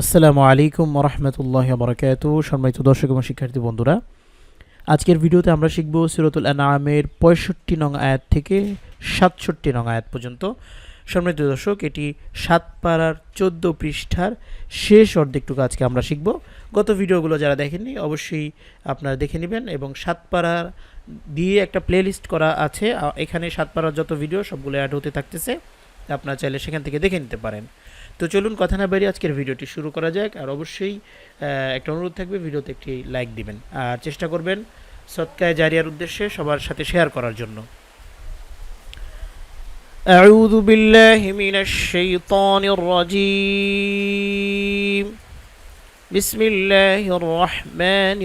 আসসালামু আলাইকুম রহমতুল্লাহ বরকাত সম্মানিত দর্শক এবং শিক্ষার্থী বন্ধুরা, আজকের ভিডিওতে আমরা শিখব সিরতুল আনামের পঁয়ষট্টি নং আয়াত থেকে সাতষট্টি নং আয়াত পর্যন্ত। সম্মানিত দর্শক, এটি সাত পাড়ার চোদ্দ পৃষ্ঠার শেষ অর্ধেকটুকু আজকে আমরা শিখব। গত ভিডিওগুলো যারা দেখেননি, অবশ্যই আপনারা দেখে নেবেন এবং সাত পাড়ার দিয়ে একটা প্লেলিস্ট করা আছে। এখানে সাত পাড়ার যত ভিডিও সবগুলো অ্যাড হতে থাকতেছে। আপনারা চাইলে সেখান থেকে দেখে নিতে পারেন তো চলুন কথা না বেরিয়ে আজকের ভিডিওটি শুরু করা যাক আর অবশ্যই আহ, একটা অনুরোধ থাকবে ভিডিওতে একটি লাইক দিবেন আর চেষ্টা করবেন সৎকায় জারিয়ার উদ্দেশ্যে সবার সাথে শেয়ার করার জন্য أعوذ بالله من الشيطان الرجيم بسم الله الرحمن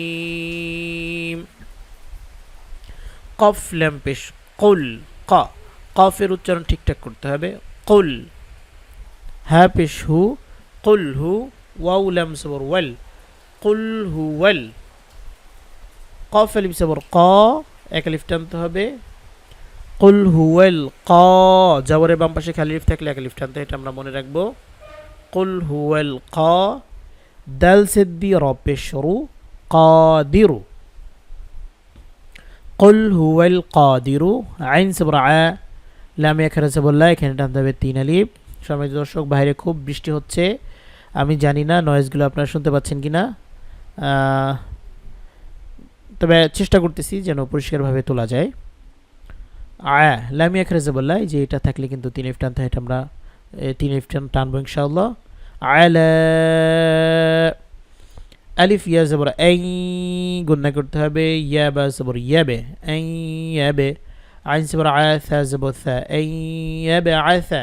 الرحيم قف لم পেশ قل ق কফের উচ্চারণ ঠিকঠাক করতে হবে। কুল হ্যাঁ পেশ হু, কুল হু ওয়াউলাম সবর, ওয়েল, কুল হু, ওয়েল, কফ, আলিফ, সবর, ক, এক আলিফ টানতে হবে। কুল হুয়েল ক, জবরের বাম পাশে খালি লিফ থাকলে এক লিফ টানতে এটা আমরা মনে রাখব। কুল হুয়েল ক, দাল সিদ্দি রপেশ্বরু কাদিরু, কুল হুয়েল কাদিরু, আইন, সবরা লামিয়া খারা সবর লা এখানে টানতে হবে তিন আলিফ। সম্মানিত দর্শক, বাইরে খুব বৃষ্টি হচ্ছে। আমি জানি না নয়েজগুলো আপনারা শুনতে পাচ্ছেন কি না তবে চেষ্টা করতেছি যেন পরিষ্কারভাবে তোলা যায়। আয়া লামিয়া খেরেছে বললাই যে এটা থাকলে কিন্তু তিন ইফ টানতে হয় এটা আমরা তিন ইফ টান টানবো ইনশাআল্লাহ। আয়ালা আলিফ, ইয়া, জবর, এই গুন্না করতে হবে, ইয়া, বা, জবর, ইয়াবে, এই, ইয়াবে। আইন জবর আয়াথা জবর থা এই ইয়াবে আয়াথা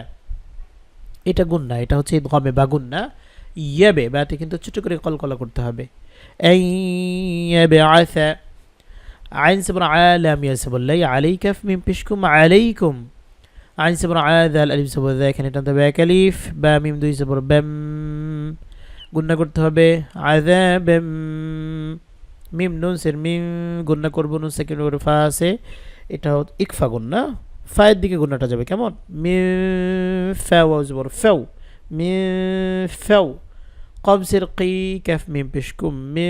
এটা গুন্না এটা হচ্ছে গমে বা গুন্না ইয়াবে, বাতে কিন্তু ছোট করে কলকলা করতে হবে। এই ইয়াবে আয়সা আইন সবর আলাম ইয়াসবুল্লাহ আলাই কাফ মিম পিশকুম আলাইকুম আইন সবর আয়াদাল আলিফ সবর দা এখানে টানতে হবে এক আলিফ, বা মিম দুই সবর ব্যাম গুন্না করতে হবে। আয়দা ব্যাম মিম নুন সের মিম গুন্না করব নুন সেকেন্ড করে ফা আছে। এটা হচ্ছে ইকফা গুন্না ফায়ের দিকে গুণাটা যাবে কেমন? মি ফ্যাও জবর ফ্যাও মি ফ্যাও কবসের কি ক্যাফ মিম পেশকুম, মি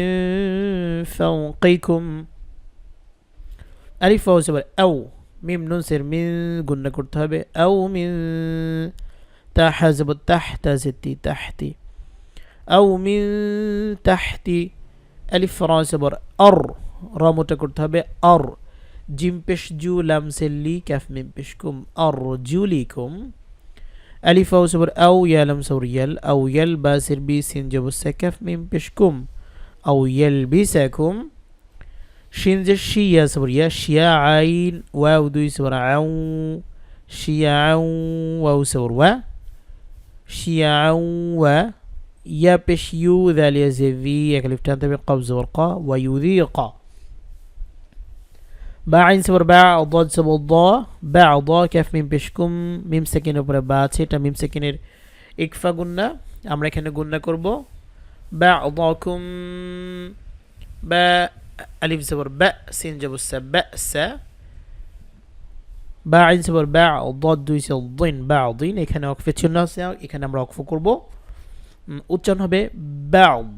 ফ্যাও কিকুম। আলিফ ফাও জবর আও মিম নুন সের মিন গুণা করতে হবে। আও মিন তাহা জবর তাহতা জেতি তাহতি। আও মিন তাহতি। আলিফ রা জবর, অর। রমটা করতে হবে, অর। জিম পেশ জু লাম সেল্লি ক্যাফ মিম পেশ কুম আর জুলিকুম আলিফ আউ সবর আউ ইয়া লাম সবর ইয়াল আউ ইয়াল বা সির বি সিন জব ক্যাফ মিম পেশ কুম আউ ইয়াল বি সাকুম শিন যে শিয়া সবর ইয়া শিয়া আইন ওয়াউ দুই সবর আউ শিয়া আউ ওয়াউ সবর ওয়া শিয়া আউ ওয়া ইয়া পেশ ইউ দালিয়া জে ভি এক লিফ টানতে হবে কব জবর ক ওয়া ইউদিকা বা আইন সবর বা অদ সবর দ বা ক্যাফ মিম পেশকুম মিম সেকেন্ড উপরে বা আছে, এটা মিম সেকেন্ডের ইকফা গুন্না, আমরা এখানে গুন্না করব। বা অদকুম বা আলিফ জবর বা সিন জবর সা বা সা। বা আইন সবর বা দুই সদিন বা অদিন এখানে অকফের চিহ্ন আছে, এখানে আমরা অকফ করব। উচ্চারণ হবে ব্যাউদ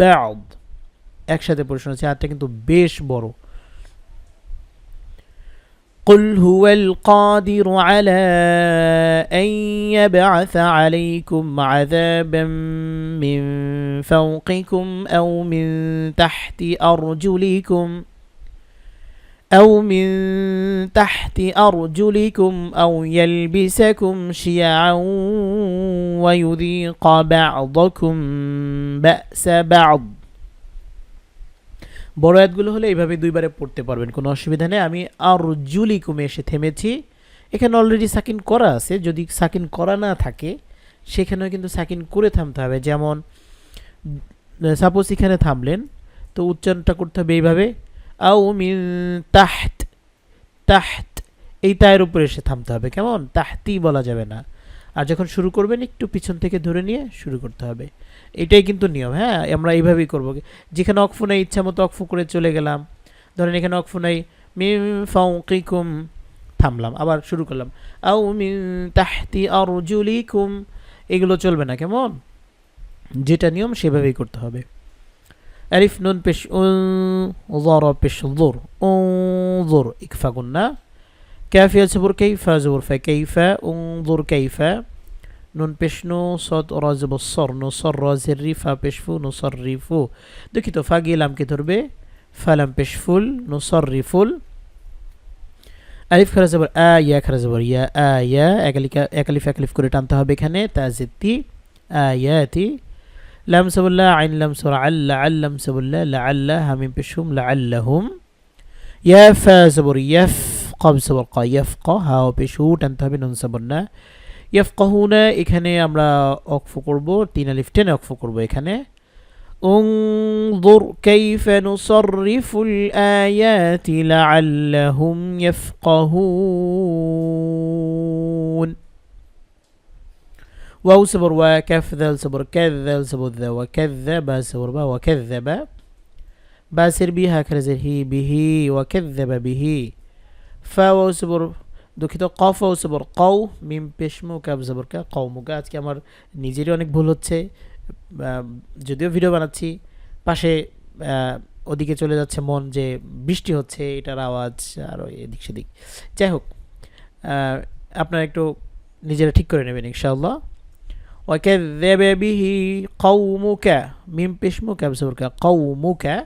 ব্যাউদ একসাথে পরিশোনা আছে, হাতটা কিন্তু বেশ বড়। قل هو القادر على أن يبعث عليكم عذابا من فوقكم أو من تحت أرجلكم أو من تحت أرجلكم أو يلبسكم شيعا ويذيق بعضكم بأس بعض বড় আয়াতগুলো হলে এইভাবে দুইবারে পড়তে পারবেন, কোনো অসুবিধা নেই। আমি আর জুলি কমে এসে থেমেছি। এখানে অলরেডি সাকিন করা আছে, যদি সাকিন করা না থাকে, সেখানেও কিন্তু সাকিন করে থামতে হবে। যেমন, সাপোজ এখানে থামলেন, তো উচ্চারণটা করতে হবে এইভাবে, আউ মিন তাহত তাহত, এই তায়ের উপরে এসে থামতে হবে। কেমন? তাহতি বলা যাবে না। আর যখন শুরু করবেন, একটু পিছন থেকে ধরে নিয়ে শুরু করতে হবে। এটাই কিন্তু নিয়ম হ্যাঁ? আমরা এইভাবেই করব। যেখানে অকফু নাই, ইচ্ছা মতো অকফু করে চলে গেলাম। ধরেন এখানে অকফু নাই মিম ফাউকিকুম থামলাম, আবার শুরু করলাম। আউ মিন তাহতি আরজুলিকুম, এগুলো চলবে না কেমন? যেটা নিয়ম, সেভাবেই করতে হবে। আলিফ, নুন, পেশ উজর পেশ, জোর উজর ইকফা গুন্না كافية زبر كيف زبر فكيف انظر كيف নুন পেশনু সদ রাজব সর নুসর রাজেরি ফা পেশফু নুসররিফু দুঃখিত ফা গিয়ে লামকে ধরবে ফালাম পেশফুল নুসররিফুল আলিফ খারা যাবার আ ইয়া খারা যাবার ইয়া আ ইয়া একালিকা একালিফ একালিফ করে টানতে হবে এখানে তাজিতি আয়াতি লাম সাবুল্লাহ আইন লাম সর আল্লা আল্লাম সাবুল্লাহ লা আল্লাহ হামিম পেশুম লা আল্লাহুম ইয়া ফা যাবর ইয়াফ কব সাবর ক ইয়াফ ক হাও পেশু টানতে হবে নুন সাবর না ইয়াফকাহুনা এখানে আমরা অক্ফ করব তিন আলিফ টেনে অক্ফ করব এখানে انظر كيف نصرف الآيات لعلهم يفقهون واو صبر وكف ذل صبر كذل صبر ذا وكذب صبر با وكذب باسر بها كرزر هي به وكذب به ফাও সবর দুঃখিত কফ সবর কৌ মিম পেশমু ক্যাব জবর ক্যা কৌমুকা আজকে আমার নিজেরই অনেক ভুল হচ্ছে। যদিও ভিডিও বানাচ্ছি। পাশে ওদিকে চলে যাচ্ছে মন যে বৃষ্টি হচ্ছে, এটার আওয়াজ আরও এদিক সেদিক। যাই হোক আপনারা একটু নিজেরা ঠিক করে নেবেন, ইনশাআল্লাহ। ওকে দেবে বিহি কৌমুকা মিম পেশমু ক্যাব জবর কৌ কৌমুকা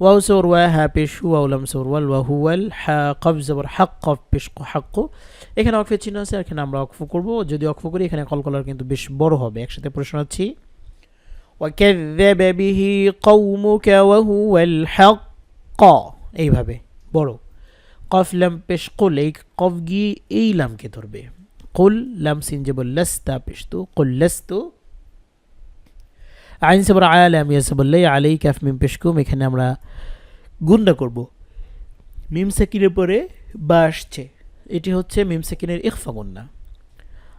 قومك واو سور وها পেশ ওয়াও লাম সর ওয়াল ওয়া হুয়াল হা কফ জবর হাক কফ পেশ হাক্ক এখানে অক্ফের চিহ্ন আছে এখানে আমরা অক্ফ করব যদি অক্ফ করি এখানে কলকলার কিন্তু বেশ বড় হবে একসাথে প্রশ্ন হচ্ছি وكذب به قومك وهو الحق এইভাবে বড় কফ লাম পেশ কুল এই কফ গিয়ে এই লামকে ধরবে কুল লাম সিন জবর লাস্তা পেশ তু কুল লাস্তু আইন সাবর আয়ালাম ইয়াসাবুল্লাহ আলাই কাফ মিম পেশকুম এখানে আমরা গুন্ডা করব মিম সেকিনের পরে বা আসছে এটি হচ্ছে মিম সেকিনের ইকফা গুন্না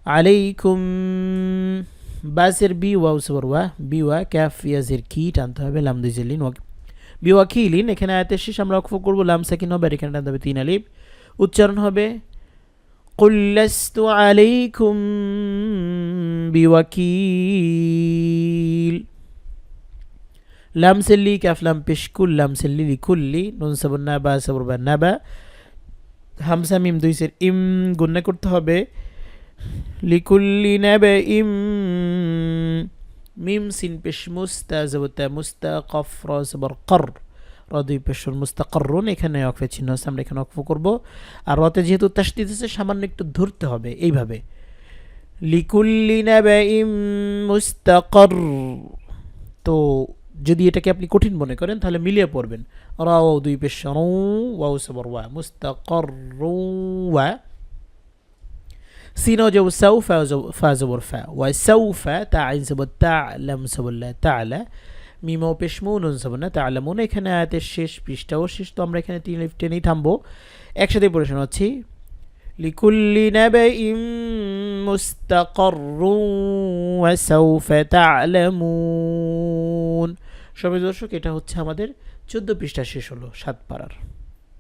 আলাইকুম বাসের বি ওয়াউ সাবর ওয়া বি ওয়া ক্যাফ ইয়াজের কি টানতে হবে লাম দুই জেলিন ওয়া বি ওয়া খিলিন এখানে আয়াতের শেষ আমরা অক্ফ করব লাম সেকিন হবে আর এখানে টানতে হবে তিন আলিফ উচ্চারণ হবে قل لست عليكم بوكيل লাম সেল্লি ক্যাফলাম পেশকুল লাম সেল্লি লিকুল্লি নুন সাবর না বা সাবর বা না বা হামসা মিম দুই সের ইম গুন্না করতে হবে লিকুল্লি নাবে ইম মিম সিন পেশ মুস্তা জবতা মুস্তা কফ র সাবর কর র দুই পেশর মুস্তাকরুন এখানে অকফে চিহ্ন আছে আমরা এখানে অক্ফ করব আর রতে যেহেতু তাসদিদ আছে সামান্য একটু ধরতে হবে এইভাবে লিকুল্লি নাবে ইম মুস্তাকর তো যদি এটাকে আপনি কঠিন মনে করেন তাহলে মিলিয়ে পড়বেন রাও দুই পেশ ওয়াও সবর ওয়া মুস্তাকর ওয়া سين وجو سوف فا زبر فا وسوف تا عين زبر تعلم زبر لا تعالى মিমো পেশমু নুন যাব না তালামুন এখানে আয়াতের শেষ পৃষ্ঠাও শেষ তো আমরা এখানে তিন লিফ টেনেই থামবো একসাথে পড়ে শোনাচ্ছি লিকুল্লি নাবাইম মুস্তাকররু ওয়া সাউফা তা'লামুন সবাই দর্শক এটা হচ্ছে আমাদের চোদ্দ পৃষ্ঠা শেষ হলো সাত পাড়ার